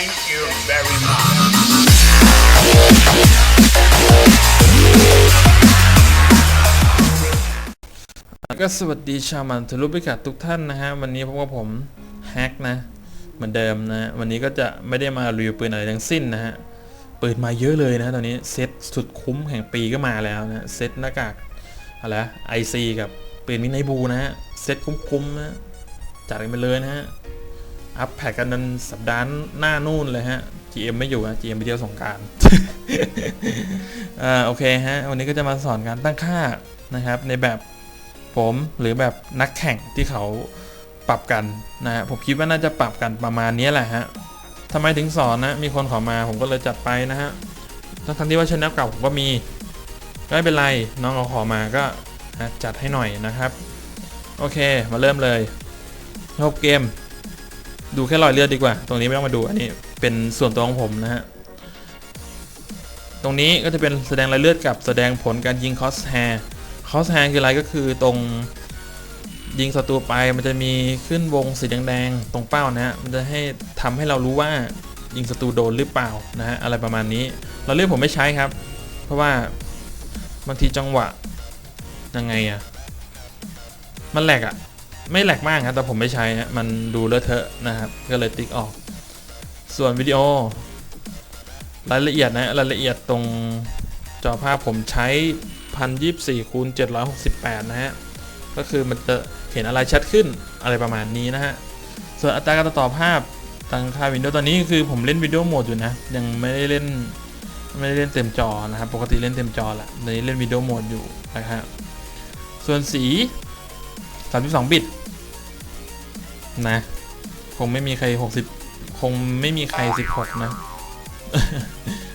Thank you very much. ก็สวัสดีชาวมันทะลุพิกัดทุกท่านนะฮะ วันนี้พบกับผมแฮกนะ เหมือนเดิมนะ วันนี้ก็จะไม่ได้มารีวิวปืนอะไรทั้งสิ้นนะฮะ ปืนมาเยอะเลยนะตอนนี้ เซ็ตสุดคุ้มแห่งปีก็มาแล้วนะ เซ็ตหน้ากากอะไรไอซีกับปืนมินไนบูนะฮะ เซ็ตคุ้มๆนะจัดกันไปเลยนะฮะ อัพแพคกันนันสัปดาห์หน้านู่นเลยฮะ GM ไม่อยู่นะ GM ไปเที่ยวสงการอ่าโอเคฮะ วันนี้ก็จะมาสอนการตั้งค่านะครับ ในแบบผมหรือแบบนักแข่งที่เขาปรับกันนะฮะผมคิดว่าน่าจะปรับกันประมาณนี้แหละฮะทำไมถึงสอนนะ มีคนขอมาผมก็เลยจัดไปนะฮะทั้งที่ว่าชแนลเก่าผมก็มีก็ไม่เป็นไรน้องเขาขอมาก็จัดให้หน่อยนะครับ โอเคมาเริ่มเลยจบเกม ดูแค่รอยเลือดดีกว่า ตรงนี้ไม่ต้องมาดูอันนี้เป็นส่วนตัวของผมนะฮะ ตรงนี้ก็จะเป็นแสดงรายเลือดกับแสดงผลการยิงคอสแฮร์คอสแฮร์คืออะไรก็คือตรงยิงศัตรูไปมันจะมีขึ้นวงสีแดงๆตรงเป้านะฮะ มันจะให้ทำให้เรารู้ว่ายิงศัตรูโดนหรือเปล่านะฮะอะไรประมาณนี้ เราเลือกผมไม่ใช้ครับ เพราะว่าบางทีจังหวะยังไงอะมันแหลกอะ ไม่แหลกมากครับแต่ผมไม่ใช้มันดูเลอะเทอะนะครับ ก็เลยติ๊กออก ส่วนวิดีโอ รายละเอียดนะรายละเอียดตรงจอภาพผมใช้ 1024คูณ768 นะฮะ ก็คือมันจะเห็นอะไรชัดขึ้นอะไรประมาณนี้นะฮะ ส่วนอัตราการตัดต่อภาพตั้งค่าวินโดว์ตอนนี้คือผมเล่นวิดีโอโหมดอยู่นะ ยังไม่ได้เล่นไม่ได้เล่นเต็มจอนะครับ ปกติเล่นเต็มจอแหละตอนนี้เล่นวิดีโอโหมดอยู่นะครับส่วนสี 32 บิต นะ คงไม่มีใคร 60 คงไม่มีใคร 16 นะ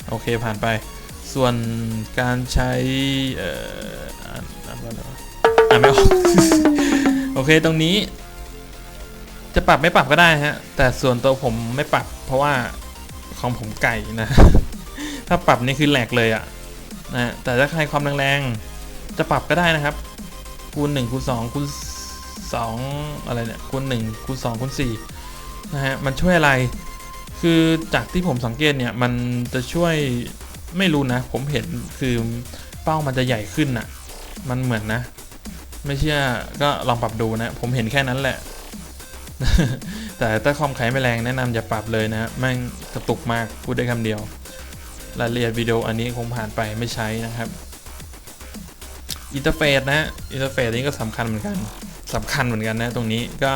โอเคผ่านไป ส่วนการใช้ เอ่ออ่านอ่านว่าอะไรอ่านไม่ออก โอเคตรงนี้ จะปรับไม่ปรับก็ได้ฮะ แต่ส่วนตัวผมไม่ปรับ เพราะว่าของผมไก่นะ ถ้าปรับนี่คือแหลกเลยอะนะแต่ถ้าใครความแรงๆจะปรับก็ได้นะครับคูณ1คูณ2คูณ 2อะไรเนี่ยคูณ1คูณ2คูณ4นะฮะมันช่วยอะไร คือจากที่ผมสังเกตเนี่ยมันจะช่วยไม่รู้นะ ผมเห็นคือเป้ามันจะใหญ่ขึ้นน่ะมันเหมือนนะ ไม่เชื่อก็ลองปรับดูนะ ผมเห็นแค่นั้นแหละ แต่ถ้าคอมไขไม่แรงแนะนำอย่าปรับเลยนะแม่งกระตุกมากพูดได้คำเดียวรายละเอียดวิดีโออันนี้คงผ่านไปไม่ใช้นะครับ อินเทอร์เฟซนะ อินเทอร์เฟซนี้ก็สำคัญเหมือนกัน สำคัญเหมือนกันนะตรงนี้ก็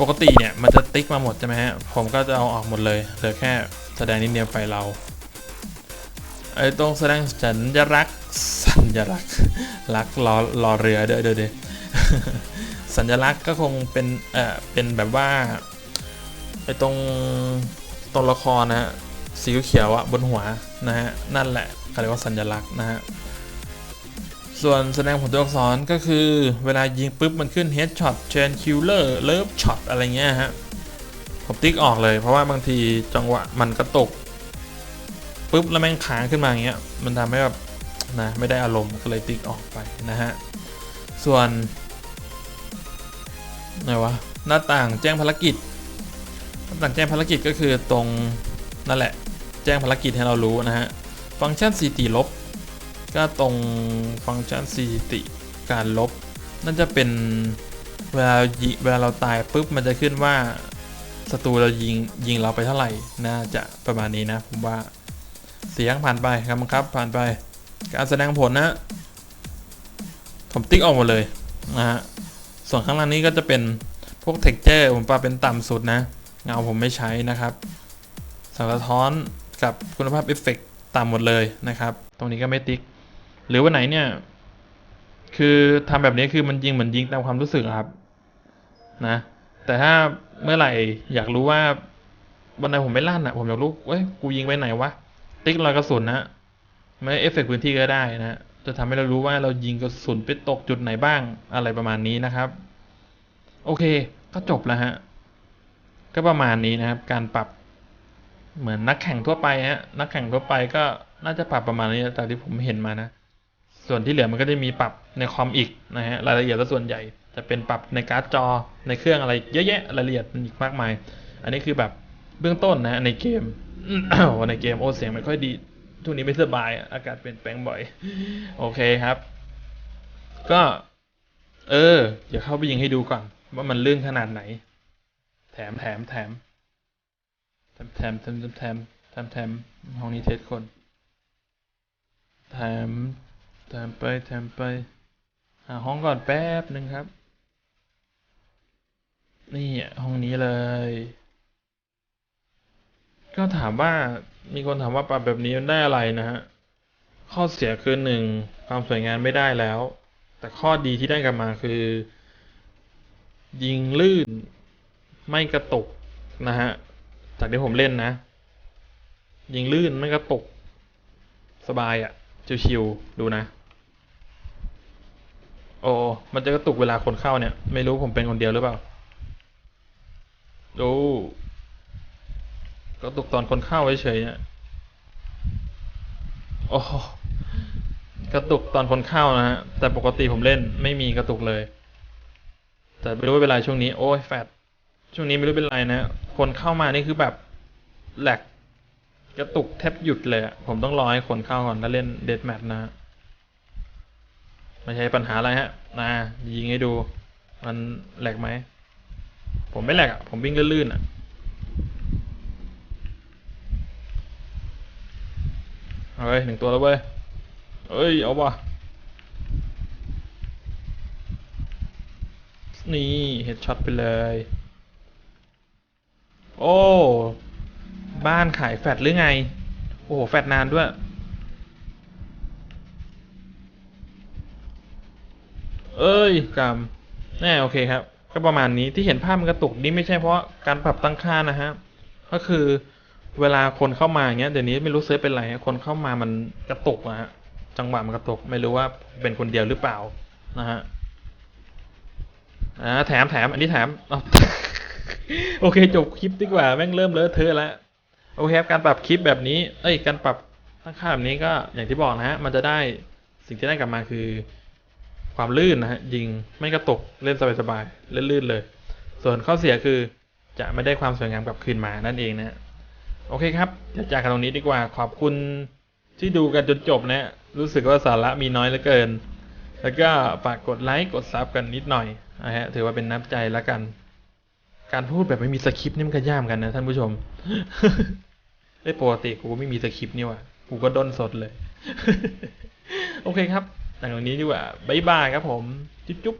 ปกติเนี่ย มันจะติ๊กมาหมดใช่ไหมฮะ ผมก็จะเอาออกหมดเลยเหลือแค่แสดงนิดเดียวไฟเราไอ้ตรงแสดงสัญลักษณ์สัญลักษณ์ลักรอรอเรือเด้อเด้อเด้อสัญลักษณ์ก็คงเป็นเอ่อเป็นแบบว่าไอ้ตรงตัวละครนะฮะสีเขียวอะบนหัวนะฮะนั่นแหละเขาเรียกว่าสัญลักษณ์นะฮะ ส่วนแสดงผลตัวอักษรก็คือเวลายิงปุ๊บมันขึ้น headshot chain killer love shot อะไรเงี้ยฮะ ผมติ๊กออกเลย เพราะว่าบางทีจังหวะมันกระตกปุ๊บแล้วแม่งค้างขึ้นมาอย่างเงี้ย มันทำให้แบบนะไม่ได้อารมณ์ก็เลยติ๊กออกไปนะฮะ ส่วนไหนวะหน้าต่างแจ้งภารกิจหน้าต่างแจ้งภารกิจก็คือตรงนั่นแหละ แจ้งภารกิจให้เรารู้นะฮะ ฟังก์ชันสีติลบ ก็ตรงฟังก์ชันสถิติการลบนั่นจะเป็นเวลาเวลาเราตายปุ๊บมันจะขึ้นว่าศัตรูเรายิงยิงเราไปเท่าไหร่ น่าจะประมาณนี้นะผมว่าเสียงผ่านไปครับบังคับผ่านไป การแสดงผลนะ ผมติ๊กออกหมดเลยนะฮะส่วนข้างล่างนี้ก็จะเป็นพวกเท็กเจอร์ผมปรับเป็นต่ำสุดนะ เงาผมไม่ใช้นะครับแสงสะท้อนกับคุณภาพเอฟเฟกต์ต่ำหมดเลยนะครับ ตรงนี้ก็ไม่ติ๊ก หรือวันไหนเนี่ย คือทำแบบนี้คือมันยิงเหมือนยิงตามความรู้สึกอะครับ นะ แต่ถ้าเมื่อไหร่อยากรู้ว่าวันไหนผมไม่ลั่นอะ ผมอยากรู้เว้ยกูยิงไปไหนวะติ๊กรอยกระสุนนะไม่เอฟเฟกต์พื้นที่ก็ได้นะจะทำให้เรารู้ว่าเรายิงกระสุนไปตกจุดไหนบ้างอะไรประมาณนี้นะครับ โอเค ก็จบแล้วฮะ ก็ประมาณนี้นะครับ การปรับเหมือนนักแข่งทั่วไปฮะนักแข่งทั่วไปก็น่าจะปรับประมาณนี้จากที่ผมเห็นมานะ ส่วนที่เหลือมันก็จะมีปรับในคอมอีกนะฮะรายละเอียดส่วนใหญ่ จะเป็นปรับในการ์ดจอในเครื่องอะไรเยอะแยะรายละเอียดอีกมากมาย อันนี้คือแบบเบื้องต้นนะฮะในเกมในเกมโอ้เสียงไม่ค่อยดีช่วงนี้ไม่สบายอากาศเปลี่ยนแปลงบ่อย โอเคครับ ก็ เออ เดี๋ยวเข้าไปยิงให้ดูก่อน ว่ามันลื่นขนาดไหน แถมแถมแถมแถมแถมแถมแถมแถมแถมห้องนี้เทสคน แถม ถมไปแถมไป หาห้องก่อนแป๊บหนึ่งครับ นี่อะห้องนี้เลย ก็ถามว่ามีคนถามว่าปรับแบบนี้มันได้อะไรนะฮะ ข้อเสียคือหนึ่งความสวยงามไม่ได้แล้ว แต่ข้อดีที่ได้กลับมาคือ ยิงลื่นไม่กระตุกนะฮะ จากที่ผมเล่นนะ ยิงลื่นไม่กระตุก สบายอะ่ะ ชิวๆดูนะ โอ้มันจะกระตุกเวลาคนเข้าเนี่ย ไม่รู้ผมเป็นคนเดียวหรือเปล่าดูกระตุกตอนคนเข้าเฉยๆเนี่ยโอ้โหกระตุกตอนคนเข้านะฮะแต่ปกติผมเล่นไม่มีกระตุกเลย แต่ไม่รู้ว่าเป็นไรช่วงนี้ โอ้ยแฟดช่วงนี้ไม่รู้เป็นไรนะคนเข้ามานี่คือแบบแหลกกระตุกแทบหยุดเลยผมต้องรอให้คนเข้าก่อนแล้วเล่นเดดแมทนะฮะ ไม่ใช่ปัญหาอะไรฮะนะยิงให้ดู มันแหลกไหม ผมไม่แหลกอะผมวิ่งลื่นๆอะเฮ้ยหนึ่งตัวแล้วเว้ยเอ้ย เอาว่ะนี่เฮดช็อตไปเลย โอ้ บ้านขายแฟดหรือไง โอ้โห แฟดนานด้วย เอ้ยกรรมแน่โอเคครับ ก็ประมาณนี้ที่เห็นภาพมันกระตุกนี่ไม่ใช่เพราะการปรับตั้งค่านะฮะก็คือเวลาคนเข้ามาเงี้ยเดี๋ยวนี้ไม่รู้เซิร์ฟเป็นไรคนเข้ามามันกระตุกนะฮะจังหวะมันกระตุกไม่รู้ว่าเป็นคนเดียวหรือเปล่านะฮะอ่าแถมแถมอันนี้แถมโอเคจบคลิปดีกว่าแม่งเริ่มเลอะเทอะแล้วโอเคครับการปรับคลิปแบบนี้ เอ้ยการปรับตั้งค่าแบบนี้ก็อย่างที่บอกนะฮะมันจะได้สิ่งที่ได้กลับมาคือ ความลื่นนะฮะยิงไม่กระตกเล่นสบายๆเล่นลื่นเลย ส่วนข้อเสียคือจะไม่ได้ความสวยงามกลับคืนมานั่นเองนะโอเคครับเดี๋ยวจากกันตรงนี้ดีกว่าขอบคุณที่ดูกันจนจบนะฮะรู้สึกว่าสาระมีน้อยเหลือเกิน แล้วก็ฝากกดไลค์กดซับกันนิดหน่อยนะฮะถือว่าเป็นน้ำใจแล้วกัน การพูดแบบไม่มีสคริปต์นี่มันก็ย่ามกันนะท่านผู้ชมได้ปกติกูก็ไม่มีสคริปต์นี่ว่ะกูก็ด้นสดเลย โอเคครับ แต่ตรงนี้ดีกว่าบ๊ายบายครับผม จุ๊บ